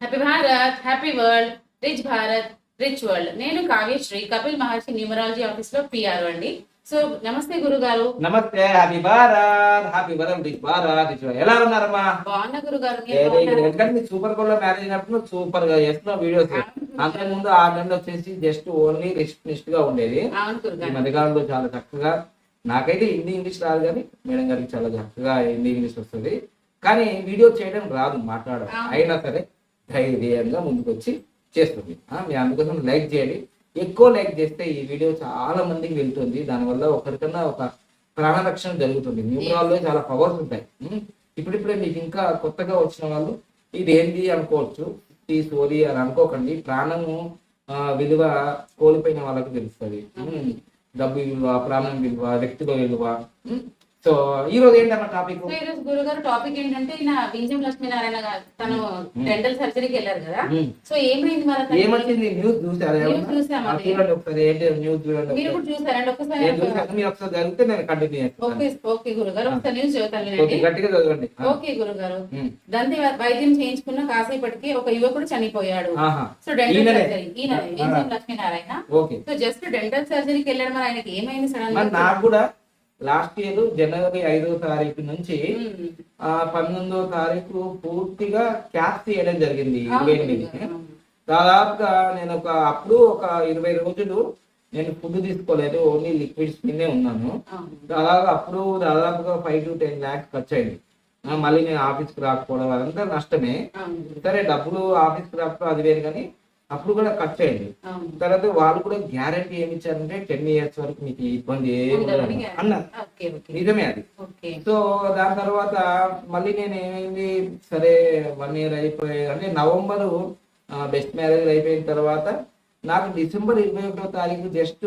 Happy Bharat happy world rich Bharat rich world నేను Kavyasri Kapil Maharshi numerology ఆఫీస్లో PR అండి. So నమస్తే గురుగారు. నమస్తే happy Bharat happy world Bharat ఇచ్చిన ఎలా ఉన్నారమ్మా? బాగున్న గురుగారు? ఎందుకంటే సూపర్ కోల్లో మ్యారేజ్ అయినప్పుడు సూపర్గా చేస్తున్నావు వీడియోస్ అంతకు ముందు ఆ నెలలో వచ్చేసి జస్ట్ ఓన్లీ రిస్ట్గా ఉండేది. ఈ మధ్యకాలంలో చాలా చక్కగా నాకైతే హిందీ ఇంగ్లీష్ రాదు కానీ మేడం గారికి చాలా చక్కగా హిందీ ఇంగ్లీష్ వస్తుంది. కానీ వీడియో చేయడం రాదు మాట్లాడడం. అయినా సరే ధైర్యంగా ముందుకు వచ్చి చేస్తుంది మీరు అందుకోసం లైక్ చేయండి. ఎక్కువ లైక్ చేస్తే ఈ వీడియో చాలా మందికి వెళ్తుంది. దానివల్ల ఒకరికన్నా ఒక ప్రాణరక్షణ జరుగుతుంది. న్యూమరాల్లో చాలా పవర్స్ ఉంటాయి. ఇప్పుడిప్పుడే మీకు ఇంకా కొత్తగా వచ్చిన వాళ్ళు ఇది ఏంటి అనుకోవచ్చు. ఈ సోది అని అనుకోకండి. ప్రాణము విలువ కోల్పోయిన వాళ్ళకి తెలుస్తుంది. డబ్బు విలువ ప్రాణం విలువ వ్యక్తిగత విలువ. సో ఈ రోజు ఏంటన్న టాపిక్? సో ఈరోజు గురుగారు టాపిక్ ఏంటంటే ఈయన వింజం లక్ష్మీనారాయణ గారు తను డెంటల్ సర్జరీకి వెళ్ళారు కదా. సో ఏమైంది మరి? ఏమొచ్చింది? న్యూస్ చూసారా చూడండి ఒకసారి ఏంటి న్యూస్ చూడండి మీరు. కూడా చూసారండి? ఒకసారి మీరు ఒకసారి జరిగితే నేను కంటిన్యూ ఓకే ఓకే గురుగారు. ఒకసారి న్యూస్ చదువుతాను గట్టిగా చదవండి. ఓకే గురుగారు. దంతి వైద్యం చేయించుకున్న కాసేపటికి ఒక యువకుడు చనిపోయాడు. So dental? సర్జరీ ఈయన. Vinjam Lakshminarayana. So just dental సర్జరీకి వెళ్ళడం మరి ఆయనకి ఏమైంది సడన్ నాకు కూడా లాస్ట్ ఇయర్ జనవరి ఐదో తారీఖు నుంచి. ఆ పంతొమ్మిదో తారీఖు పూర్తిగా క్యాప్ తీయడం జరిగింది ఇరవై ఎనిమిది దాదాపుగా నేను ఒక అప్పుడు ఒక ఇరవై రోజులు నేను ఫుడ్ తీసుకోలేదు ఓన్లీ లిక్విడ్స్ మీదే ఉన్నాను. దాదాపు అప్పుడు దాదాపుగా ఫైవ్ టు టెన్ ల్యాక్స్ ఖర్చు అయింది మళ్ళీ నేను ఆఫీస్కి రాకపోవడం అదంతా నష్టమే. సరే డబ్బులు ఆఫీస్కి రాకపోవడం అది వేరు కానీ అప్పుడు కూడా ఖర్చు అయింది. తర్వాత వాళ్ళు కూడా గ్యారంటీ ఏమి ఇచ్చారంటే టెన్ ఇయర్స్ వరకు మీకు ఇబ్బంది అన్నారు. నిజమే అది. సో దాని తర్వాత మళ్ళీ నేను ఏమైంది? సరే వన్ ఇయర్ అయిపోయి అంటే నవంబర్ బెస్ట్ మ్యారేజ్ అయిపోయిన తర్వాత నాకు డిసెంబర్ ఇరవై ఒకటో తారీఖు just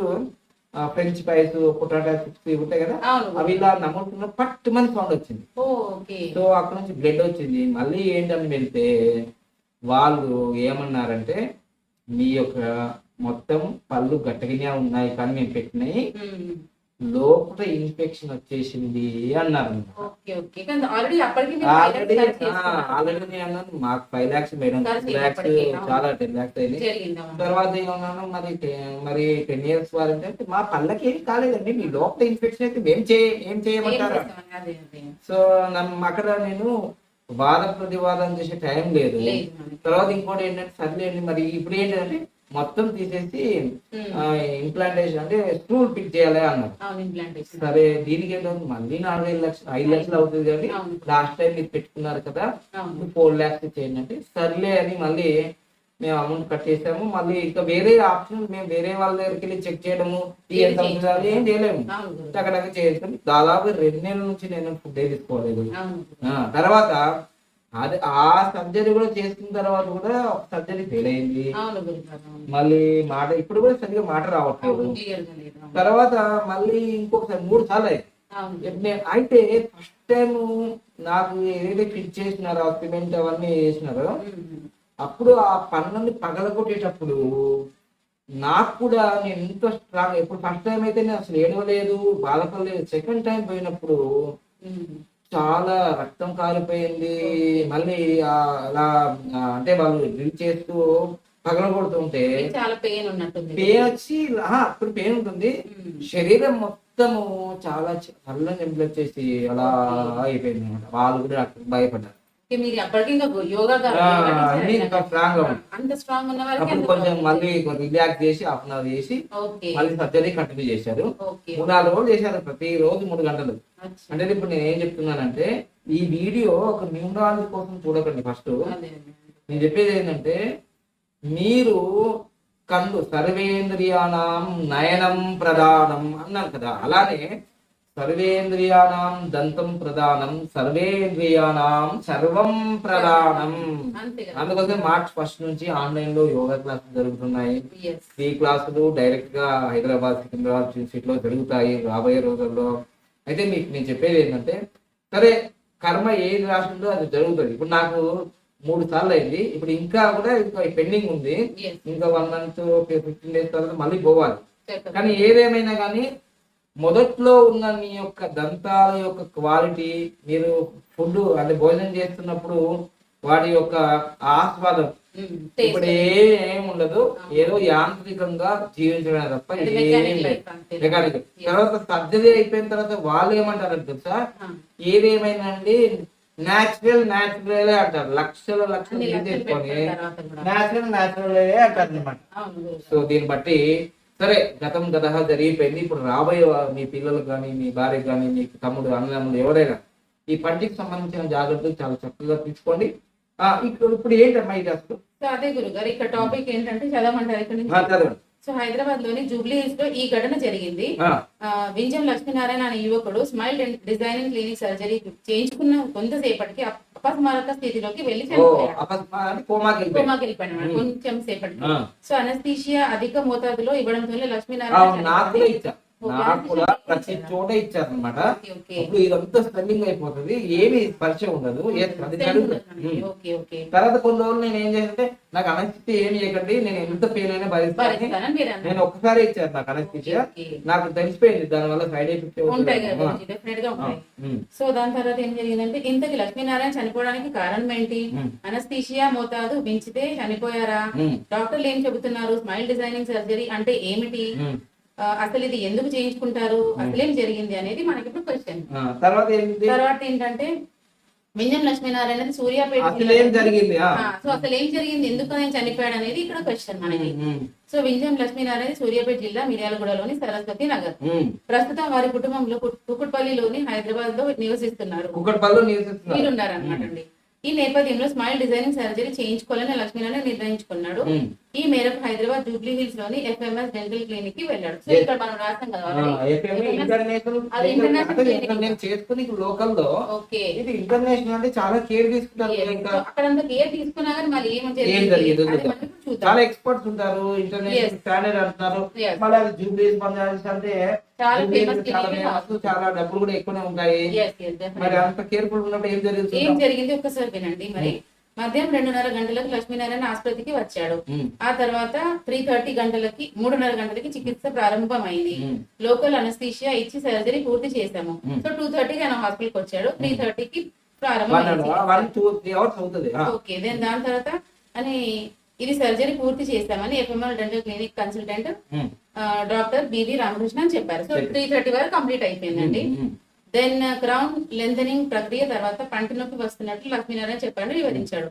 French fries potato chips ఇవి ఉంటాయి కదా అవి ఇలా నమ్ముతున్న పట్టు మంది సౌండ్ వచ్చింది. ఓకే. సో అక్కడ నుంచి బ్లడ్ వచ్చింది. మళ్ళీ ఏంటని వెళ్తే వాళ్ళు ఏమన్నారంటే మీ యొక్క మొత్తం పళ్ళు గట్టిగానే ఉన్నాయి కానీ మేము పెట్టినాయి లోపల ఇన్ఫెక్షన్ వచ్చేసింది అన్నారు ఆల్రెడీ అన్నాను మాకు ఫైవ్ లాక్స్ మేడం లాక్స్. చాలా టెన్ లాక్స్ అయింది. తర్వాత ఏమన్నాను మరి మరి టెన్ ఇయర్స్ వారంటీ అంటే మా పళ్ళకి ఏం కాలేదండి మీ లోపల ఇన్ఫెక్షన్ అయితే మేము చేయ ఏం చేయమంటారా? సో అక్కడ నేను వాద ప్రతివాదం చేసే టైం లేదు. తర్వాత ఇంకోటి ఏంటంటే సర్లేండి మరి ఇప్పుడు ఏంటంటే మొత్తం తీసేసి. ఇంప్లాంటేషన్ అంటే స్టూల్ పిక్ చేయాలి అన్నారు. సరే దీనికి ఏంటంటే మళ్ళీ నాలుగు ఐదు లక్షలు ఐదు లక్షలు అవుతుంది కానీ. లాస్ట్ టైం మీరు పెట్టుకున్నారు కదా. ఫోర్ ల్యాక్స్ చేయండి అంటే సర్లే అని మళ్ళీ మేము అమౌంట్ కట్టేసాము మళ్ళీ ఇంకా వేరే ఆప్షన్ మేము వేరే వాళ్ళ దగ్గరికి వెళ్ళి చెక్ చేయడము ఎంత అవుతుంది ఏం చేయలేము. అక్కడ చేసుకుని దాదాపు రెండు నెలల నుంచి నేను ఫుడ్ తీసుకోలేదు. తర్వాత అది ఆ సర్జరీ కూడా చేసుకున్న తర్వాత కూడా ఒక సర్జరీ ఫెయిల్ అయింది. మళ్ళీ మాట ఇప్పుడు కూడా సరిగా మాట రావట్లేదు. తర్వాత మళ్ళీ ఇంకొకసారి మూడు సార్లు అయింది అయితే ఫస్ట్ టైం నాకు ఏదైతే ఫిట్ చేసినారో సిమెంట్ అవన్నీ వేసినారో. అప్పుడు ఆ పన్నుని పగలగొట్టేటప్పుడు నాకు కూడా నేను ఇంత స్ట్రాంగ్ ఇప్పుడు ఫస్ట్ టైం అయితే నేను అసలు ఏడవలేదు బాధపడలేదు. సెకండ్ టైం పోయినప్పుడు. చాలా రక్తం కారిపోయింది. మళ్ళీ అలా అంటే వాళ్ళు డ్రిల్ చేస్తూ పగలగొడుతుంటే చాలా పెయిన్ ఉన్నట్టుంది. పెయిన్ వచ్చి అప్పుడు పెయిన్ ఉంటుంది. శరీరం మొత్తము చాలా చల్లని ఎంపులు వచ్చేసి అలా అయిపోయింది అనమాట వాళ్ళు కూడా భయపడ్డారు. మీరు ఇంకా యోగా. అంత స్ట్రాంగ్ ఉన్న అప్పుడు అంత కొంచెం మళ్ళీ రిలాక్స్ చేసి హాఫ్ అన్ అవర్ చేసి మళ్ళీ సర్జరీ కంటిన్యూ చేశారు. ఓకే. మూడు నాలుగు రోజులు చేశారు. ప్రతి రోజు మూడు గంటలు. అంటే ఇప్పుడు నేను ఏం చెప్తున్నానంటే ఈ వీడియో ఒక న్యూమరాలజీ కోసం చూడకండి ఫస్ట్. నేను చెప్పేది ఏంటంటే మీరు కళ్ళు సర్వేంద్రియాణం నయనం ప్రధానం అన్నాను కదా. అలానే సర్వేంద్రియాణం దంతం ప్రధానం సర్వేంద్రియాణం సర్వం ప్రధానం. అందుకోసం మార్చ్ ఫస్ట్ నుంచి ఆన్లైన్లో యోగా క్లాసులు జరుగుతున్నాయి. ఫ్రీ క్లాసులు డైరెక్ట్గా హైదరాబాద్ సికింద్రాబాద్ సిటీ లో జరుగుతాయి. రాబోయే రోజుల్లో అయితే మీకు నేను చెప్పేది ఏంటంటే సరే కర్మ ఏది రాసిందో అది జరుగుతుంది. ఇప్పుడు నాకు మూడు సార్లు అయింది. ఇప్పుడు ఇంకా కూడా ఇంకా పెండింగ్ ఉంది. ఇంకా వన్ మంత్ ఫిఫ్టీన్ డేస్ తర్వాత మళ్ళీ పోవాలి. కానీ ఏదేమైనా కానీ మొదట్లో ఉన్న మీ యొక్క దంతాల యొక్క క్వాలిటీ మీరు ఫుడ్ అంటే భోజనం చేస్తున్నప్పుడు వాడి యొక్క ఆస్వాదం ఇప్పుడు. ఏం ఉండదు. ఏదో యాంత్రికంగా జీవించడమే తప్ప. మెకానిక్ తర్వాత సర్జరీ అయిపోయిన తర్వాత వాళ్ళు ఏమంటారు తెలుసా? అండి న్యాచురల్ న్యాచురల్ అంటారు. లక్షల లక్షలు తీసుకొని కూడా. న్యాచురల్ న్యాచురల్ అంటారు అనమాట. సో దీన్ని బట్టి సరే గతం గత జరిగిపోయింది. ఇప్పుడు రాబోయే మీ పిల్లలకు కానీ మీ భార్య కానీ మీ తమ్ముడు అన్నదమ్ముడు ఎవరైనా ఈ పంటికి సంబంధించిన జాగ్రత్తలు చాలా చక్కగా తీసుకోండి. ఇక్కడ ఇప్పుడు ఏంటమ్మా ఇది అసలు? అదే గురుగారు ఇక్కడ టాపిక్ ఏంటంటే చదవమంటారు. ఇక్కడ చదవండి. సో హైదరాబాద్లోని జూబ్లీ హిల్స్లో ఈ ఘటన జరిగింది. వింజం లక్ష్మీనారాయణ అనే యువకుడు స్మైల్ డిజైనింగ్ క్లినిక్ సర్జరీ చేయించుకున్న కొంతసేపటికి అప- అపస్మారక స్థితిలోకి వెళ్ళి ఓ చనిపోయాడు. కొంచెం సేపటికి. సో అనస్థీషియా అధిక మోతాదులో ఇవ్వడంతో లక్ష్మీనారాయణ నాకు. ప్రతి చోట ఇచ్చారు అనమాట. అప్పుడు ఇదంతా స్పెల్లింగ్ అయిపోతుంది. ఏమి పరిచయం ఉండదు. తర్వాత కొన్ని రోజులు నేను ఏం చేస్తే నాకు అనస్థితి ఏమి చేయకండి. నేను ఎంత పెయిన్ అయినా భరిస్తాను. నేను ఒక్కసారి ఇచ్చారు నాకు అనస్థితియా ఓకే. నాకు తెలిసిపోయింది. దాని వల్ల సైడ్ ఎఫెక్ట్. సో దాని తర్వాత ఏం జరిగిందంటే ఇంతకి లక్ష్మీనారాయణ చనిపోవడానికి కారణం ఏంటి. అనస్థీషియా మోతాదు మించితే చనిపోయారా. డాక్టర్లు ఏం చెబుతున్నారు? స్మైల్ డిజైనింగ్ సర్జరీ అంటే ఏమిటి? అసలు ఇది ఎందుకు చేయించుకుంటారు? అసలేం జరిగింది అనేది మనకి ఇప్పుడు క్వశ్చన్ తర్వాత తర్వాత ఏంటంటే వింజం లక్ష్మీనారాయణ సూర్యాపేట జరిగింది? సో అసలు ఏం జరిగింది? ఎందుకు ఆయన చనిపోయాడు అనేది ఇక్కడ క్వశ్చన్ మనకి. సో వింజం లక్ష్మీనారాయణ సూర్యాపేట జిల్లా మిర్యాలగూడలోని సరస్వతి నగర్. ప్రస్తుతం వారి కుటుంబంలో కుకుట్పల్లిలోని హైదరాబాద్లో నివసిస్తున్నారు. కుక్కట్పల్లిలో నివసిస్తున్నారు. వీరున్నారు అనమాట అండి. ఈ నేపథ్యంలో స్మైల్ డిజైనింగ్ సర్జరీ చేయించుకోవాలని లక్ష్మీనారాయణ నిర్ణయించుకున్నాడు. ఈ మేరకు హైదరాబాద్ జూబ్లీ హిల్స్లోని ఎఫ్ఎంఎస్ డెంటల్ క్లినిక్కి వెళ్ళాడు. సో. ఇక్కడ మనం రాస్తాం కదా లోకల్లో ఓకే. ఇది ఇంటర్నేషనల్ అంటే చాలా కేర్ తీసుకుంటారు సో అక్కడంతా కేర్ తీసుకున్నా కానీ మళ్ళీ ఏం ఏం జరిగింది? జరిగిందో చాలా ఎక్స్పర్ట్స్ ఉంటారు ఇంటర్నేషనల్. స్టాండర్డ్ అంటున్నారు. మళ్ళీ జూబ్లీస్ పంజాబ్స్ అంటే చాలా డబ్బులు కూడా ఎక్కువనే ఉంటాయి. మరి. అంత కేర్ఫుల్ ఉన్నప్పుడు ఏం ఏం జరుగుతుంది జరిగింది? ఒక్కసారి వినండి. మరి మధ్యాహ్నం రెండున్నర గంటలకు లక్ష్మీనారాయణ ఆసుపత్రికి వచ్చాడు. ఉమ్. ఆ తర్వాత త్రీ థర్టీ గంటలకి మూడున్నర గంటలకి చికిత్స ప్రారంభమైంది. లోకల్ అనస్థీషియా ఇచ్చి సర్జరీ పూర్తి Hmm. సో టూ థర్టీకి ఆయన హాస్పిటల్కి వచ్చాడు. త్రీ థర్టీకి ప్రారంభమైంది. ఆ. ఓకే దాని తర్వాత అని ఇది సర్జరీ పూర్తి చేస్తామని FML dental clinic consultant. Doctor BV Ramakrishna అని చెప్పారు సో. త్రీ థర్టీ వరకు కంప్లీట్ అయిపోయిందండి. దెన్ క్రౌన్ లెంథనింగ్ ప్రక్రియ తర్వాత పంటి నొప్పి వస్తున్నట్లు లక్ష్మీనారాయణ చెప్పాడు వివరించాడు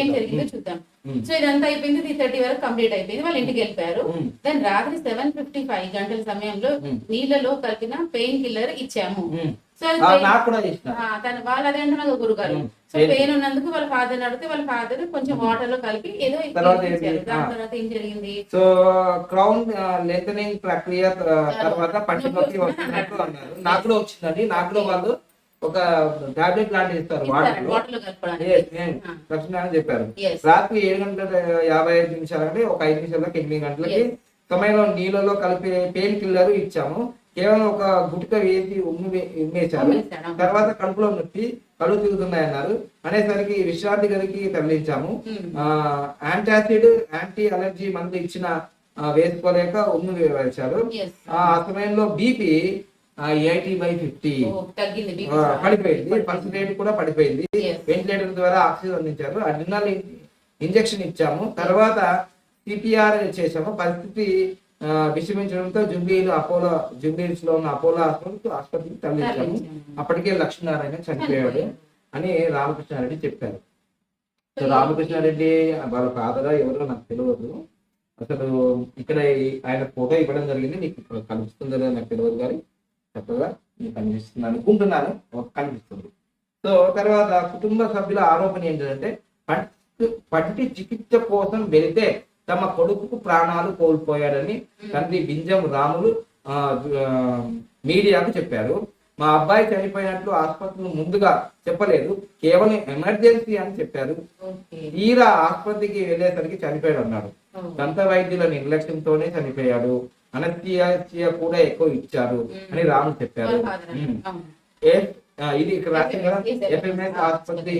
ఏం జరిగిందో చూద్దాం. సో ఇదంతా అయిపోయింది. త్రీ థర్టీ వరకు కంప్లీట్ అయిపోయింది. వాళ్ళ ఇంటికి వెళ్ళిపోయారు. దెన్ రాత్రి సెవెన్ ఫిఫ్టీ ఫైవ్ గంటల సమయంలో ఉమ్. నీళ్ళలో కలిపిన పెయిన్ కిల్లర్ ఇచ్చాము. సో తన వాళ్ళు అదే అంటున్నారు గురుగారు. సో? పెయిన్ ఉన్నందుకు వాళ్ళ ఫాదర్ అడిగితే వాళ్ళ ఫాదర్ కొంచెం వాటర్లో కలిపి ఏదో తర్వాత? దాని ఏం జరిగింది? సో క్రౌన్ లెంతనింగ్ ప్రక్రియ తర్వాత పంటి నొప్పి నాకు కూడా వచ్చిందండి. నాకు కూడా వాళ్ళు ఒక టాబ్లెట్ లాంటివి ఇస్తారు వాటర్ వాటర్లో కలపడానికి ఆ. లక్ష్మణ చెప్పారు. రాత్రి ఏడు గంటల యాభై ఐదు నిమిషాలు అంటే ఒక ఐదు నిమిషాలకు ఎనిమిది గంటలకి. సమయంలో నీళ్ళలో కలిపే పెయిన్ కిల్లర్ ఇచ్చాము కేవలం ఒక గుట్క వేసి ఉమ్మి ఉమ్మేశారు. తర్వాత కడుపులో నొప్పి కడుపు తిరుగుతున్నాయి అన్నారు అనేసరికి విశ్రాంతి గదికి తరలించాము ఉమ్. యాంటాసిడ్ యాంటీ అలర్జీ మందు ఇచ్చిన వేసుకోలేక ఉమ్మి వేశారు Yes. ఆ సమయంలో బీపీ ఎయిటీ బై ఫిఫ్టీ. పడిపోయింది రేట్ కూడా పడిపోయింది. వెంటిలేటర్ ద్వారా ఆక్సిజన్ అందించారు. అడ్రినల్ ఇంజెక్షన్ ఇచ్చాము. తర్వాత సిపిఆర్ చేసాము పరిస్థితి విషమించడంతో జుబ్లీలు అపోలో జుబ్లీస్లో ఉన్న అపోలో హాస్పిటల్ ఆసుపత్రికి తరలించాము. అప్పటికే లక్ష్మీనారాయణ చనిపోయాడు. అని రామకృష్ణారెడ్డి చెప్పారు. సో రామకృష్ణారెడ్డి వాళ్ళ ఫాదర్ ఎవరో నాకు తెలియదు అసలు ఇక్కడ ఆయన ఫోటో ఇవ్వడం జరిగింది. నీకు లేదో నాకు తెలియదు కానీ చక్కగా నీకు కనిపిస్తుంది అనుకుంటున్నాను. ఒక కనిపిస్తుంది. సో తర్వాత కుటుంబ సభ్యుల ఆరోపణ ఏంటంటే పంటి పంటి చికిత్స కోసం వెళితే తమ కొడుకు ప్రాణాలు కోల్పోయాడని తండ్రి బింజం రాములు మీడియాకు చెప్పారు. మా అబ్బాయి చనిపోయినట్లు ఆసుపత్రులు ముందుగా చెప్పలేదు. కేవలం ఎమర్జెన్సీ అని చెప్పారు. తీరా ఆసుపత్రికి వెళ్ళేసరికి చనిపోయాడు అన్నాడు. దంత వైద్యుల నిర్లక్ష్యంతోనే చనిపోయాడు. అనస్థియా కూడా ఎక్కువ ఇచ్చారు అని రాములు చెప్పారు. ఇది ఇక్కడ రాసింది కదా. ఎఫ్ఎంఎస్ ఆసుపత్రి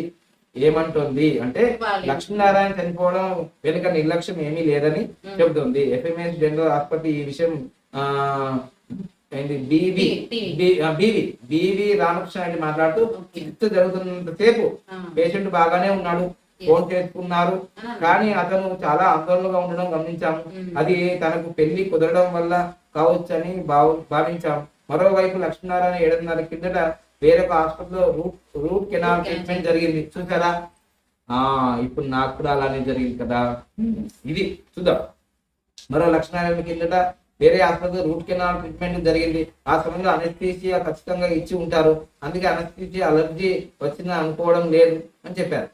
ఏమంటుంది అంటే లక్ష్మీనారాయణ చనిపోవడం వెనుక నిర్లక్ష్యం ఏమీ లేదని. చెబుతుంది. ఎఫ్ఎంఎస్ జనరల్ ఆసుపత్రి ఈ విషయం ఆ BV. TV. BV. BV Ramakrishna Reddy మాట్లాడుతూ చికిత్స జరుగుతున్నంతసేపు. పేషెంట్ బాగానే ఉన్నాడు. ఫోన్ చేసుకున్నారు. కానీ అతను చాలా ఆందోళనగా ఉండడం గమనించాము. మ్మ్. అది తనకు పెళ్ళి కుదరడం వల్ల కావచ్చని భావ భావించాం మరోవైపు లక్ష్మీనారాయణ ఏడున్నర కిందట వేరొక హాస్పిటల్లో root root canal root canal treatment. జరిగింది చూసారా? ఆ ఇప్పుడు నాకు కూడా అలానే జరిగింది కదా. ఇది చూద్దాం. మరో లక్ష్మీనారాయణ కిందట వేరే హాస్పిటల్ రూట్ కెనాల్ ట్రీట్మెంట్ జరిగింది. ఆ సమయంలో అనస్థీసియా ఖచ్చితంగా ఇచ్చి ఉంటారు. అందుకే అనస్థీసియా అలర్జీ వచ్చిందని అనుకోవడం లేదు అని చెప్పారు.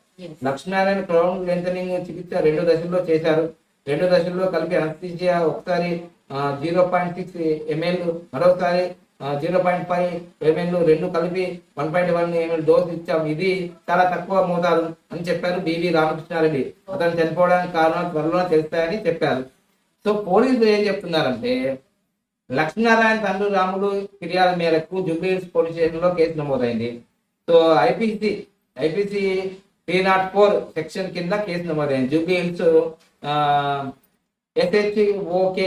లక్ష్మీనారాయణ క్రౌన్ లెంతనింగ్ చికిత్స రెండు దశల్లో చేశారు. రెండు దశల్లో కలిపి అనస్థీసియా ఒకసారి జీరో పాయింట్ సిక్స్ ఎంఎల్ మరోసారి జీరో పాయింట్ ఫైవ్ ఎంఎల్ రెండు కలిపి one point one ml dose ఇచ్చాం. ఇది చాలా తక్కువ మోతాదు అని చెప్పారు బివి రామకృష్ణారెడ్డి. అతను చనిపోవడానికి కారణాలు త్వరలో తెలుస్తాయని చెప్పారు. సో పోలీసులు ఏం చెప్తున్నారంటే లక్ష్మీనారాయణ తండ్రి రాముడు ఫిర్యాదు మేరకు జూబ్లీహిల్స్ పోలీస్ స్టేషన్లో కేసు నమోదైంది. So IPC IPC three not four section కింద కేసు నమోదైంది Jubilee Hills SHO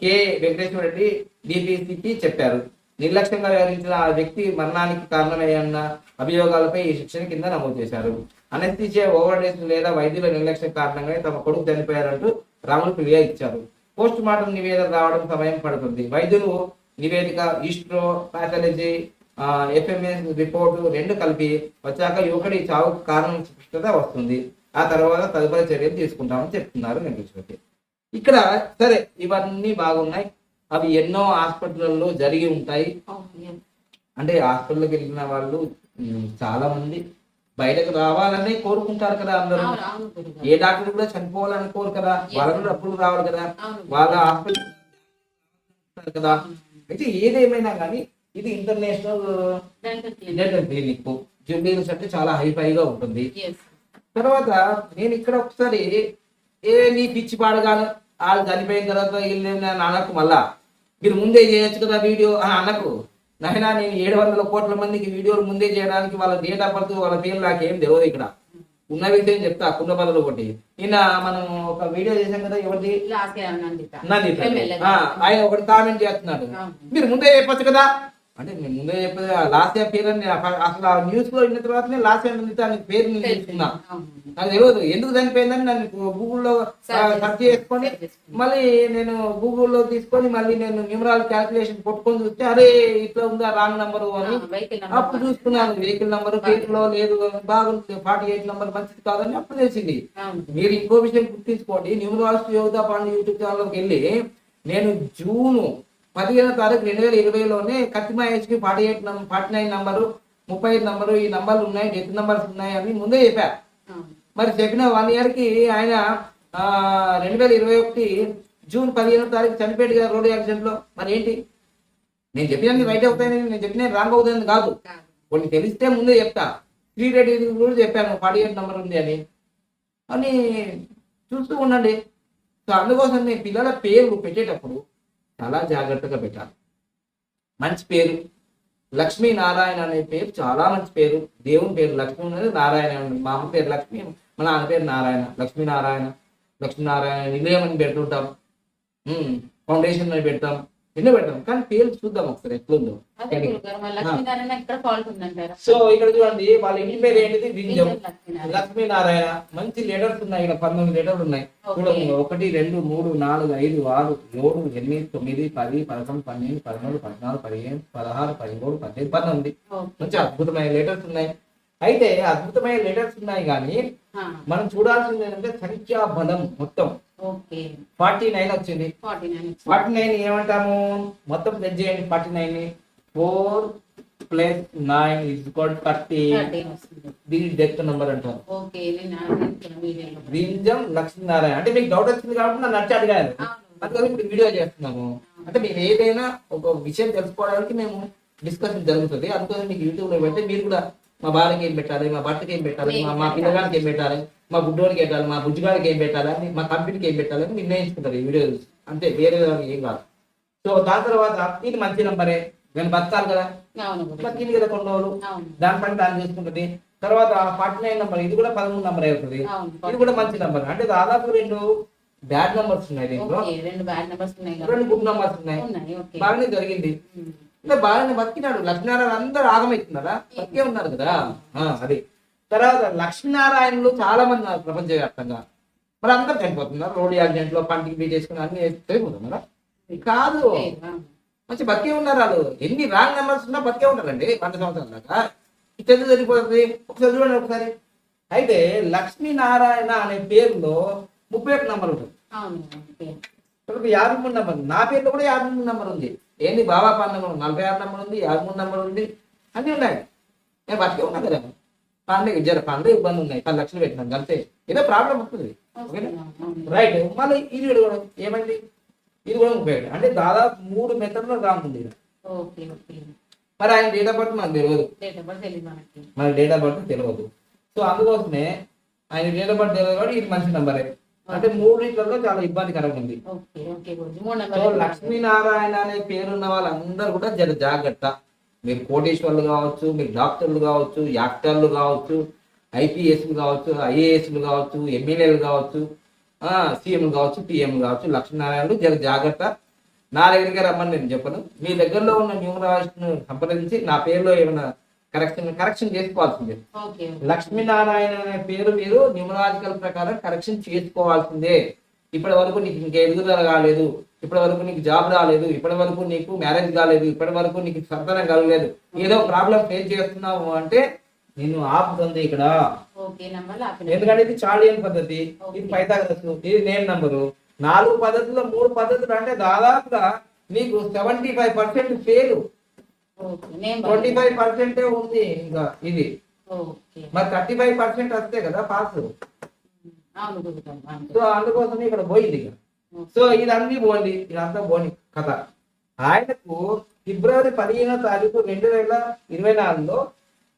K Venkateswara Reddy డిపిసికి చెప్పారు. నిర్లక్ష్యంగా వ్యవహరించిన ఆ వ్యక్తి మరణానికి కారణమయ్యన్న అభియోగాలపై ఈ శిక్షణ కింద నమోదు చేశారు. అనస్థిషియా ఓవర్ డేస్ లేదా వైద్యుల నిర్లక్ష్యం కారణంగానే తమ కొడుకు చనిపోయారంటూ రాములు ఫిర్యాదు ఇచ్చారు. పోస్ట్ మార్టం నివేదిక రావడం సమయం పడుతుంది. వైద్యులు నివేదిక ఈస్ట్రో పాథాలజీ ఎఫ్ఎంఎస్ రిపోర్టు రెండు కలిపి వచ్చాక యువకుడి చావుకు కారణం స్పష్టత వస్తుంది. ఆ తర్వాత తదుపరి చర్యలు తీసుకుంటామని చెప్తున్నారు వెంకటేశ్వరి ఇక్కడ సరే ఇవన్నీ బాగున్నాయి. అవి ఎన్నో హాస్పిటల్లో జరిగి ఉంటాయి. అంటే హాస్పిటల్కి వెళ్ళిన వాళ్ళు చాలా మంది బయటకు రావాలని కోరుకుంటారు కదా అందరూ. ఏ డాక్టర్ కూడా చనిపోవాలని కోరు కదా. వాళ్ళ అప్పుడు రావాలి కదా. వాళ్ళ హాస్పిటల్ కదా. అయితే ఏదేమైనా కానీ ఇది ఇంటర్నేషనల్. డెంటల్ క్లినిక్ జూబ్లీహిల్స్ అంటే చాలా హైఫైగా ఉంటుంది. తర్వాత నేను ఇక్కడ ఒకసారి ఏ నీ పిచ్చి పాడగాను వాళ్ళు చనిపోయిన తర్వాత వీళ్ళు నేను అనకు మళ్ళా మీరు ముందే చేయొచ్చు కదా వీడియో? అని అనకు నాయనా నేను ఏడు వందల కోట్ల మందికి వీడియోలు ముందే చేయడానికి వాళ్ళ డేట్ ఆఫ్ బర్త్ వాళ్ళ పేరు నాకు ఏం తెలియదు ఇక్కడ. ఉన్న విషయం చెప్తా? కుండ బదులు ఒకటి నిన్న మనం ఒక వీడియో చేసాం కదా ఎవరిది? నందిత. ఆయన ఒకటి కామెంట్ చేస్తున్నాడు. మీరు ముందే చెప్పొచ్చు కదా? అంటే నేను ముందే చెప్పేది లాస్ట్ ఇయర్ పేరు అని అస- అసలు ఆ న్యూస్లో విన్న తర్వాత లాస్ట్ ఇయర్ నందిత అనే పేరు నేను తెలుసుకున్నా. నాకు తెలియదు ఎందుకు చనిపోయిందని నన్ను గూగుల్లో సెర్చ్ చేసుకొని. మళ్ళీ నేను గూగుల్లో తీసుకొని మళ్ళీ నేను న్యూమరాల్ క్యాల్కులేషన్ కొట్టుకొని చూస్తే అరే ఇట్లా ఉందా రాంగ్ నంబర్ అని. అప్పుడు చూసుకున్నాను వెహికల్ నంబర్ పేరులో లేదు బాగుంది ఫార్టీ ఎయిట్ నంబర్ మంచిది కాదని అప్పుడు తెలిసింది. మీరు ఇంకో విషయం గుర్తించుకోండి న్యూమరాలజీ యోగా పాండే యూట్యూబ్ ఛానల్కి వెళ్ళి నేను జూన్ పదిహేను తారీఖు రెండు వేల ఇరవైలోనే కత్తిమా హెచ్కి forty eight forty nine number ముప్పై ఐదు నంబరు ఈ నంబర్లు ఉన్నాయి డెత్ నంబర్స్ ఉన్నాయి అని ముందే చెప్పా. అవును. మరి చెప్పిన వన్ ఇయర్కి ఆయన రెండు వేల ఇరవై ఒకటి జూన్ పదిహేను తారీఖు చనిపోయాడు కదా రోడ్ యాక్సిడెంట్లో మరి ఏంటి? నేను చెప్పినది రైట్ అవుతాయని నేను చెప్పిన రాంగ్ అవుతుంది కాదు. కొన్ని తెలిస్తే ముందే చెప్తా. త్రీ రెడ్డి కూడా చెప్పాను ఫార్టీ ఎయిట్ నెంబర్ ఉంది అని. అని చూస్తూ ఉండండి. సో అందుకోసం నేను పిల్లల పేర్లు పెట్టేటప్పుడు చాలా జాగ్రత్తగా పెట్టాలి. మంచి పేరు. లక్ష్మీ నారాయణ అనే పేరు చాలా మంచి పేరు. దేవుని పేరు లక్ష్మీ అనేది నారాయణ మా అమ్మ పేరు లక్ష్మి మా నాన్న పేరు నారాయణ. లక్ష్మీ నారాయణ లక్ష్మీనారాయణ నిలయం అని పెడుతుంటాం? ఫౌండేషన్ అని పెడతాం. ఎన్నో పెడతాం కానీ పేరు చూద్దాం ఒకసారి ఎట్లుందో. సో ఇక్కడ చూడండి వాళ్ళ ఇంటి పేరు ఏంటిది? వింజం. లక్ష్మీనారాయణ. మంచి లెటర్స్ ఉన్నాయి ఇక్కడ పంతొమ్మిది లెటర్లు ఉన్నాయి. చూడండి ఒకటి రెండు మూడు నాలుగు ఐదు ఆరు ఏడు ఎనిమిది తొమ్మిది పది పదకొండు పన్నెండు పదమూడు పద్నాలుగు పదిహేను పదహారు పదిహేడు పద్దెనిమిది పంతొమ్మిది. మంచి అద్భుతమైన లెటర్స్ ఉన్నాయి. అయితే అద్భుతమైన లెటర్స్ ఉన్నాయి కానీ మనం చూడాల్సింది ఏంటంటే సంఖ్యా బలం మొత్తం. ఓకే. ఫార్టీ నైన్ వచ్చింది. Forty nine. ఏమంటాము? మొత్తం ప్లస్ చేయండి forty నైన్ని. Four plus nine is equal thirty. దీని డెత్ నెంబర్ అంటారు వింజం లక్ష్మీనారాయణ. అంటే మీకు డౌట్ వచ్చింది కాబట్టి నన్ను నచ్చి అడిగారు. అందుకని ఇప్పుడు వీడియో చేస్తున్నాము. అంటే మీరు ఏదైనా ఒక విషయం తెలుసుకోవడానికి మేము డిస్కషన్ జరుగుతుంది. అందుకని మీకు యూట్యూబ్లో పెడితే మీరు కూడా మా భార్యకి ఏం పెట్టాలి? మా భర్తకి ఏం పెట్టాలి? మా మా పిల్లగానికి ఏం పెట్టాలి? మా గుడ్డోడికి ఏం పెట్టాలి? మా బుజ్జిగాడికి ఏం పెట్టాలి? అని మా కంపెనీకి ఏం పెట్టాలి? అని నిర్ణయించుకుంటారు ఈ వీడియో చూసి అంతే వేరే ఏం కాదు. సో దాని తర్వాత ఇది మంచి నంబరే. నేను బతకాలి కదా. బతికింది కదా కొన్ని రోజులు అవును. దానిపైన దాన్ని చూసుకుంటుంది. తర్వాత ఫార్టీ నైన్ నంబర్ ఇది కూడా పదమూడు నంబర్ అవుతుంది ఇది కూడా మంచి నంబర్. అంటే దాదాపు రెండు బ్యాడ్ నంబర్స్ ఉన్నాయి దీంట్లో. రెండు బ్యాడ్ నెంబర్స్ ఉన్నాయి. కదా రెండు గుడ్ నంబర్స్ ఉన్నాయి. బాగానే జరిగింది. ఇంకా బాగానే బతికినాడు. లక్ష్మీనారాయణ అందరూ ఆగమవుతున్నారా? బతికే ఉన్నారు కదా. ఆ, అది. తర్వాత లక్ష్మీనారాయణలు చాలా మంది ఉన్నారు ప్రపంచవ్యాప్తంగా. మరి అందరు చనిపోతున్నారు. రోడ్ యాక్సిడెంట్లో పంటికి బీట్ చేసుకుని అన్ని చనిపోతున్నారా కాదు. మంచి బతికే ఉన్నారు వాళ్ళు. ఎన్ని రాంగ్ నెంబర్స్ ఉన్నా బతికే ఉంటారండి. వంద సంవత్సరాల దాకా. ఇది సరిపోతుంది ఒకసారి చూడండి ఒకసారి. అయితే లక్ష్మీనారాయణ అనే పేరులో ముప్పై ఒక్క నంబర్ ఉంటుంది యాభై మూడు నంబర్ నా పేరులో కూడా యాభై మూడు నంబర్ ఉంది. ఏంది బాబా పండుగ నలభై ఆరు నంబర్ ఉంది యాభై మూడు నంబర్ ఉంది. అన్నీ ఉన్నాయి. నేను బతికే ఉన్నా కదా. పండుగ జర పండుగ ఇబ్బంది ఉన్నాయి. పది లక్షలు పెట్టినాను అంతే. ఏదో ప్రాబ్లం వస్తుంది. ఓకేనా. రైట్. మళ్ళీ ఇది కూడా ఏమైంది ఇది కూడా ఒకటి అంటే దాదాపు మూడు మెథడ్లో రాముంది మరి ఆయన డేట్ ఆఫ్ బర్త్ మనకు తెలియదు మన డేట్ ఆఫ్ బర్త్ తెలియదు సో అందుకోసమే ఆయన డేట్ ఆఫ్ బర్త్ తెలియదు కాబట్టి ఇది మంచి నంబరే అంటే మూడు రీట్లలో చాలా ఇబ్బందికరంగా ఉంది లక్ష్మీనారాయణ అనే పేరున్న వాళ్ళందరూ కూడా జర జాగ్రత్త. మీరు కోటేశ్వర్లు కావచ్చు మీరు డాక్టర్లు కావచ్చు యాక్టర్లు కావచ్చు ఐపీఎస్లు కావచ్చు ఐఏఎస్లు కావచ్చు ఎమ్మెల్యేలు కావచ్చు సీఎంలు కావచ్చు పిఎంలు కావచ్చు లక్ష్మీనారాయణలు జర జాగ్రత్త. నా దగ్గరికి రమ్మని నేను చెప్పను. మీ దగ్గరలో ఉన్న న్యూమరాలజిస్ట్ను సంప్రదించి నా పేరులో ఏమైనా కరెక్షన్ కరెక్షన్ చేసుకోవాల్సిందే. లక్ష్మీనారాయణ అనే పేరు మీరు న్యూమరాజికల్ ప్రకారం కరెక్షన్ చేసుకోవాల్సిందే. ఇప్పటి వరకు నీకు ఇంకా ఎదుగుదల కాలేదు ఇప్పటి వరకు నీకు జాబ్ రాలేదు. ఇప్పటి వరకు నీకు మ్యారేజ్ కాలేదు. ఇప్పటి వరకు నీకు సంతానం కలగలేదు. ఏదో ప్రాబ్లం ఫేస్ చేస్తున్నావు అంటే నేను ఆపుతుంది ఇక్కడ. ఎందుకంటే ఇది చాలియన్ పద్ధతి. ఇది పైతాగరస్ ఇది నేమ్ నంబరు. నాలుగు పద్ధతుల్లో మూడు పద్ధతులు అంటే దాదాపుగా నీకు seventy five percent fail twenty five పర్సెంటే ఉంది ఇంకా ఇది. మరి థర్టీ ఫైవ్ పర్సెంట్ వస్తే కదా పాస్. సో అందుకోసం ఇక్కడ పోయింది ఇక. సో ఇదన్నీ పోయింది ఇదంతా పోని కథ. ఆయనకు ఫిబ్రవరి పదిహేనో తారీఖు రెండు వేల ఇరవై నాలుగులో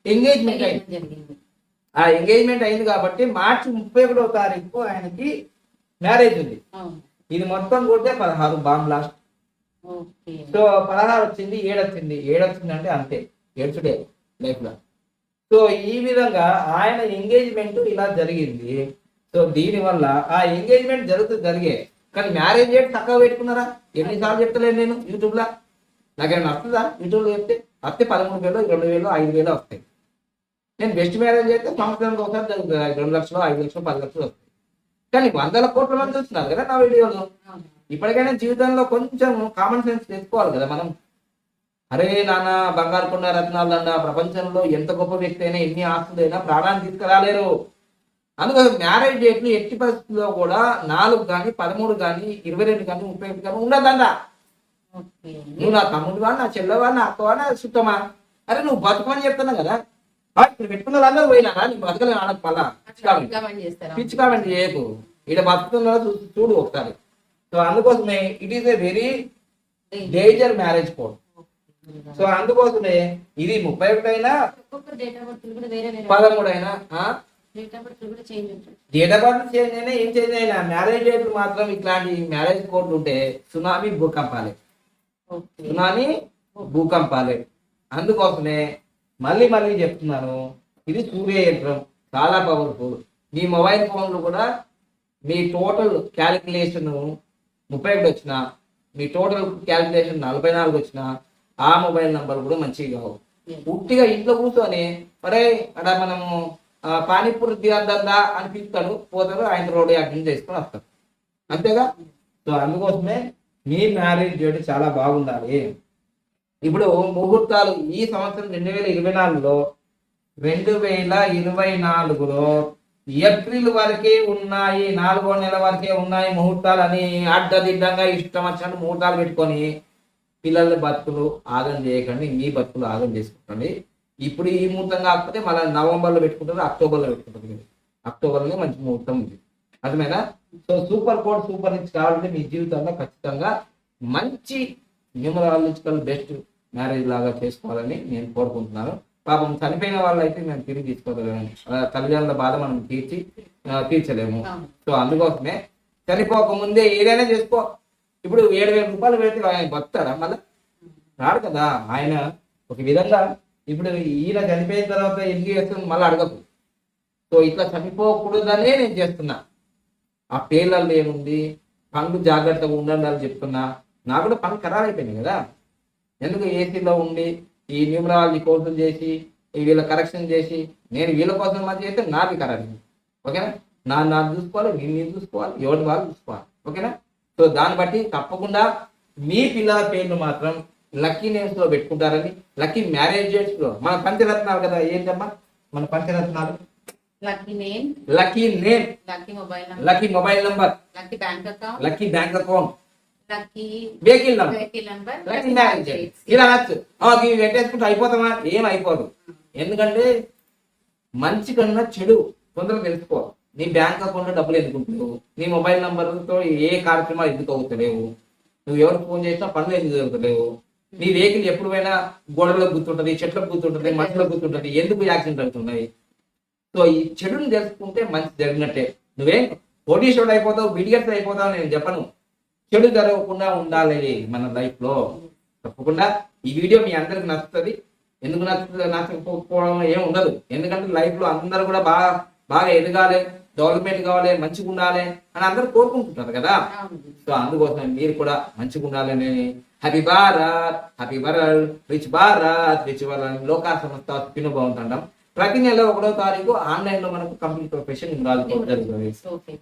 ఎంగేజ్మెంట్ అయింది. ఆ ఎంగేజ్మెంట్ అయింది కాబట్టి మార్చి ముప్పై ఒకటో తారీఖు ఆయనకి మ్యారేజ్ ఉంది. ఇది మొత్తం కొడితే పదహారు బాంబ్ బ్లాస్ట్ ఓకే సో పదహారు వచ్చింది ఏడు వచ్చింది. ఏడు వచ్చింది అంటే అంతే ఏడ్చుడే లైఫ్లో సో ఈ విధంగా ఆయన ఎంగేజ్మెంట్ ఇలా జరిగింది. సో దీని వల్ల ఆ ఎంగేజ్మెంట్ జరుగుతూ జరిగే కానీ మ్యారేజ్ డేట్ తక్కువ పెట్టుకున్నారా? ఎన్నిసార్లు చెప్తలేను నేను యూట్యూబ్లో నాకేమైనా వస్తుందా యూట్యూబ్లో చెప్తే వస్తే పదమూడు వేలు రెండు వేలు ఐదు వేలు వస్తాయి. నేను బెస్ట్ మ్యారేజ్ చేస్తే సంవత్సరానికి ఒకసారి జరుగుతుంది రెండు లక్షలు ఐదు లక్షలు పది లక్షలు వస్తాయి. కానీ వందల కోట్ల మంది చూస్తున్నారు కదా నా వీడియోలో. ఇప్పటికైనా జీవితంలో కొంచెం కామన్ సెన్స్ తెచ్చుకోవాలి కదా మనం. అరే నాన్న బంగారు కొండ రత్నాలు అన్న ప్రపంచంలో ఎంత గొప్ప వ్యక్తి అయినా ఎన్ని ఆస్తులైనా ప్రాణాన్ని తీసుకురాలేరు. అందుకోసం మ్యారేజ్ డేట్ను ఎట్టి పరిస్థితుల్లో కూడా నాలుగు కానీ పదమూడు కానీ ఇరవై రెండు కానీ ముప్పై ఒకటి కానీ ఉండదంట. నువ్వు నా తమ్ముడు వా నా చెల్లెవా నా అక్కవా నా చుట్టమా అరే నువ్వు బతుకమని చెప్తున్నావు కదా. ఇక్కడ పెట్టుకున్న వాళ్ళందరూ పోయినారా? నీ బతకలే ఆడకు పలా పిచ్చి కామెంట్ చేయకు. ఇక్కడ బతుకుతున్నా చూడు ఒకసారి. సో అందుకోసమే it is a very danger marriage code so అందుకోసమే ఇది ముప్పై ఒకటి అయినా డేట్ పదమూడు అయినా date of birth change date అయినా ఏం చేంజ్ అయినా మ్యారేజ్ డేట్లు మాత్రం ఇట్లాంటి మ్యారేజ్ కోడ్లు ఉంటే సునామీ భూకంపాలే. సునామీ భూకంపాలే. అందుకోసమే మళ్ళీ మళ్ళీ చెప్తున్నాను ఇది సూర్య యంత్రం చాలా పవర్ఫుల్ మీ మొబైల్ ఫోన్లు కూడా మీ టోటల్ క్యాలిక్యులేషన్ ముప్పై ఒకటి వచ్చిన మీ టోటల్ క్యాలిక్యులేషన్ నలభై నాలుగు వచ్చిన ఆ మొబైల్ నంబర్ కూడా మంచిగా కావు. ఉట్టిగా ఇంట్లో కూర్చొని మరే అక్కడ మనము పానీపూరి తీయద్దా అని పిలుస్తాడు పోతారు ఆయన రోడ్డు యాక్టింగ్ చేసుకొని వస్తాడు. అంతేగా? సో అందుకోసమే మీ మ్యారేజ్ డేట్ చాలా బాగుండాలి. ఇప్పుడు ముహూర్తాలు ఈ సంవత్సరం రెండు వేల ఇరవై నాలుగులో రెండు వేల ఇరవై నాలుగులో ఏప్రిల్ వరకే ఉన్నాయి నాలుగో నెల వరకే ఉన్నాయి ముహూర్తాలు అని అడ్డదిడ్డంగా ఇష్టం వచ్చినట్టు ముహూర్తాలు పెట్టుకొని పిల్లల బతుకులు ఆగం చేయకండి మీ బతుకులు ఆగం చేసుకుంటండి. ఇప్పుడు ఈ ముహూర్తం కాకపోతే మళ్ళీ నవంబర్లో పెట్టుకుంటారు అక్టోబర్లో పెట్టుకుంటారు మీరు. మంచి ముహూర్తం ఉంది. అర్థమైనా సో సూపర్ కోడ్ సూపర్ నుంచి కావాలంటే మీ జీవితంలో ఖచ్చితంగా మంచి న్యూమరాలజికల్ బెస్ట్ మ్యారేజ్ లాగా చేసుకోవాలని నేను కోరుకుంటున్నాను. పాపం చనిపోయిన వాళ్ళు అయితే మేము తిరిగి తీసుకోగలేము తల్లిదండ్రుల బాధ మనం తీర్చి తీర్చలేము. సో అందుకోసమే చనిపోక ముందే ఏదైనా చేసుకో. ఇప్పుడు ఏడు వేల రూపాయలు పెడితే ఆయన బతారా మళ్ళీ? రాడు కదా. ఆయన ఒక విధంగా ఇప్పుడు ఈయన చనిపోయిన తర్వాత ఎందుకు చేస్తుంది మళ్ళీ అడగకు. సో ఇట్లా చనిపోకూడదనే నేను చేస్తున్నా. ఆ పేర్లలో ఏముంది? పనులు జాగ్రత్తగా ఉండండి అని చెప్తున్నా. నాకు కూడా పనులు ఖరాబ్ అయిపోయినాయి కదా. ఎందుకు ఏసీలో ఉండి ఈ న్యూమరాలజీ కోర్సులు చేసి వీళ్ళ కరెక్షన్ చేసి నేను వీళ్ళ కోసం మంచి చేస్తే నాది అయింది. ఓకేనా? నా నా చూసుకోవాలి నేను నేను చూసుకోవాలి ఎవరి వాళ్ళు చూసుకోవాలి. ఓకేనా? సో దాన్ని బట్టి తప్పకుండా మీ పిల్లల పేర్లు మాత్రం లక్కీ నేమ్స్లో పెట్టుకుంటారని లక్కీ మ్యారేజ్ డేట్స్లో మన పంచరత్నాలు కదా ఏంటమ్మా? మన పంచరత్నాలు? Lucky name. Lucky name. Lucky mobile number. Lucky mobile number. Lucky bank account. Lucky bank account. Marriage date ఇలా అనొచ్చు ఆ, ఇవి పెట్టేసుకుంటే అయిపోతామా? ఏం అయిపోదు. ఎందుకంటే మంచి కన్నా చెడు తొందరగా తెలుసుకో నీ బ్యాంక్ అకౌంట్ డబ్బులు ఎందుకుంటావు నీ మొబైల్ నంబర్తో ఏ కార్యక్రమాలు ఎందుకు అవుతలేవు? నువ్వు ఎవరికి ఫోన్ చేసినా పనులు ఎందుకు జరుగుతలేవు? నీ వెహికల్ ఎప్పుడు పోయినా గోడలకు గుర్తుంటది చెట్లకు గుర్తుంటది మనుషులకు గుర్తుంటది ఎందుకు యాక్సిడెంట్ అవుతున్నాయి? సో ఈ చెడుని తెలుసుకుంటే మంచి జరిగినట్టే. నువ్వేం కోటీశ్వరుడు అయిపోతావు బిడిగెట్ అయిపోతావు నేను చెప్పను. చెడు జరగకుండా ఉండాలి మన లైఫ్లో. తప్పకుండా ఈ వీడియో మీ అందరికి నచ్చుతుంది. ఎందుకు నచ్చుతుంది? నచ్చకపోవడం ఏం ఉండదు. ఎందుకంటే లైఫ్లో అందరూ కూడా బాగా బాగా ఎదగాలి డెవలప్మెంట్ కావాలి మంచిగా ఉండాలి అని అందరూ కోరుకుంటుంటారు కదా. సో అందుకోసం మీరు కూడా మంచిగా ఉండాలని happy Bharat happy world rich Bharat rich world లోకా సంస్థ పిను బాగుంటుంటాం ప్రతి నెల ఒకటో తారీఖు ఆన్లైన్లో మనకు కంప్లీట్ ప్రొఫెషన్ జరుగుతుంది.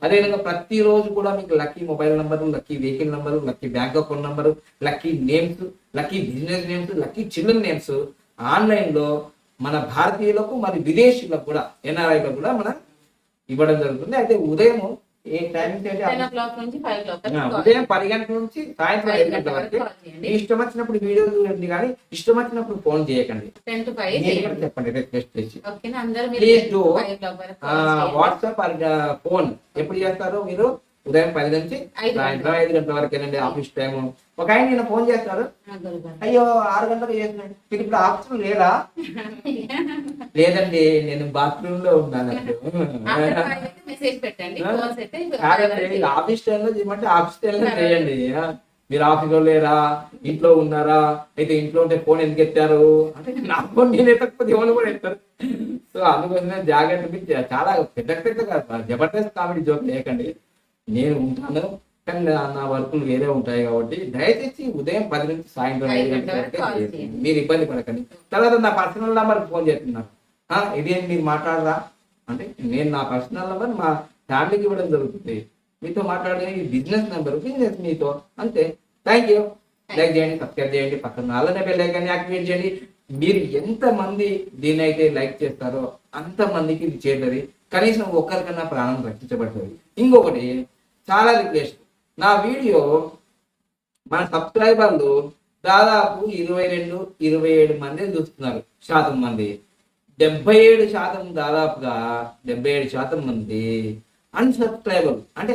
అదేవిధంగా ప్రతిరోజు కూడా మీకు lucky mobile number lucky vehicle number lucky bank account number lucky names lucky business names lucky children names ఆన్లైన్లో మన భారతీయులకు మరి విదేశీయులకు కూడా ఎన్ఆర్ఐలకు కూడా మనం ఇవ్వడం జరుగుతుంది. అయితే ఉదయం ఏ టైమింగ్ టెన్ ఓ ఏంటి క్లాక్ నుంచి ఫైవ్ ఓ ఆ, క్లాక్ ఉదయం పది గంటల నుంచి సాయంత్రం ఐదు గంటల వరకు. మీ ఇష్టం వచ్చినప్పుడు వీడియో చూడండి కానీ ఇష్టం వచ్చినప్పుడు ఫోన్ చేయకండి. చెప్పండి రిక్వెస్ట్ చేసి. Call చేయండి. వాట్సాప్ ఫోన్ ఎప్పుడు చేస్తారు మీరు ఉదయం పది నుంచి సాయంత్రం ఐదు గంటల వరకు వెళ్ళండి ఆఫీస్ టైం ఒక ఆయన నేను ఫోన్ గురుగారు. అయ్యో ఆరు గంటలకు చేస్తున్నాడు మీరు ఇప్పుడు ఆఫీస్ లేరా లేదండి నేను బాత్రూమ్లో ఉన్నాను ఆఫీస్ టైంలో చేయమంటే ఆఫీస్ టైంలో చేయండి? మీరు ఆఫీస్లో లేరా? ఇంట్లో ఉన్నారా? అయితే ఇంట్లో ఉంటే ఫోన్ ఎందుకు ఎత్తారు? అంటే నా ఫోన్ నేను ఎత్తకపోతే ఎవరు కూడా ఎత్తారు. సో అందుకోసమే జాగ్రత్త చాలా పెద్ద పెద్ద జబర్దస్త్ కామెడీ జోక్ లేకండి నేను ఉంటాను కానీ నా- వర్కులు వేరే ఉంటాయి కాబట్టి దయచేసి ఉదయం పది నుంచి సాయంత్రం ఐదు గంటల వరకే. మీరు ఇబ్బంది పడకండి. తర్వాత నా పర్సనల్ నెంబర్ ఫోన్ చేస్తున్నారు ఇదేం మీరు మాట్లాడరా? అంటే నేను నా పర్సనల్ నెంబర్ మా ఫ్యామిలీకి ఇవ్వడం జరుగుతుంది. మీతో మాట్లాడే బిజినెస్ నెంబర్ బిజినెస్ మీతో. అంతే. Thank you. లైక్ చేయండి సబ్స్క్రైబ్ చేయండి పక్కన అలానే బెల్ ఐకాన్ యాక్టివేట్ చేయండి. మీరు ఎంత మంది దీన్ని అయితే లైక్ చేస్తారో అంత మందికి ఇది చేరుతుంది. కనీసం ఒక్కరికన్నా ప్రాణం రక్షించబడుతుంది. ఇంకొకటి చాలా రిక్వెస్ట్. నా వీడియో మన సబ్స్క్రైబర్లు దాదాపు ఇరవై రెండు ఇరవై ఏడు మంది చూస్తున్నారు శాతం మంది. డెబ్బై ఏడు శాతం దాదాపుగా డెబ్బై ఏడు శాతం మంది అన్సబ్స్క్రైబర్ అంటే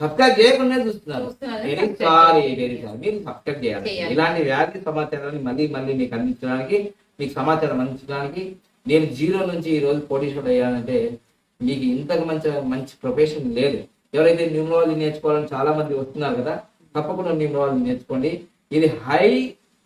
సబ్స్క్రైబ్ చేయకుండా చూస్తున్నారు. వెరీ సారీ వెరీ సారీ మీరు సబ్స్క్రైబ్ చేయాలి. చేయాలి. ఇలాంటి వ్యాధి సమాచారాన్ని మళ్ళీ మళ్ళీ మీకు అందించడానికి మీకు సమాచారం అందించడానికి నేను జీరో నుంచి ఈ రోజు కోటీశ్వరుడు అయ్యానంటే మీకు ఇంతకు మంచి మంచి ప్రొఫెషన్ లేదు. ఎవరైతే న్యూమరాలజీ నేర్చుకోవాలని చాలా మంది వస్తున్నారు కదా తప్పకుండా న్యూమరాలజీ నేర్చుకోండి ఇది హై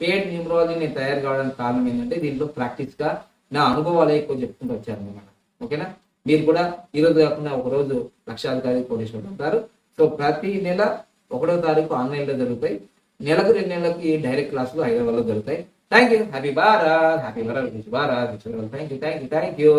పేడ్ న్యూమరాలజీ నేను తయారు కావడానికి కారణం ఏంటంటే దీంట్లో ప్రాక్టీస్గా నా అనుభవాలు ఎక్కువ చెప్పుకుంటూ వచ్చాను అనమాట ఓకేనా మీరు కూడా ఈ రోజు కాకుండా ఒక రోజు లక్షాధికారి కోటేశ్వరులు ఉంటారు సో ప్రతి నెల ఒకటో తారీఖు ఆన్లైన్లో జరుగుతాయి నెలకు రెండు నెలలకు ఈ డైరెక్ట్ క్లాసులు హైదరాబాద్లో జరుగుతాయి thank you happy Bharat happy Bharat Bharat thank you thank you thank you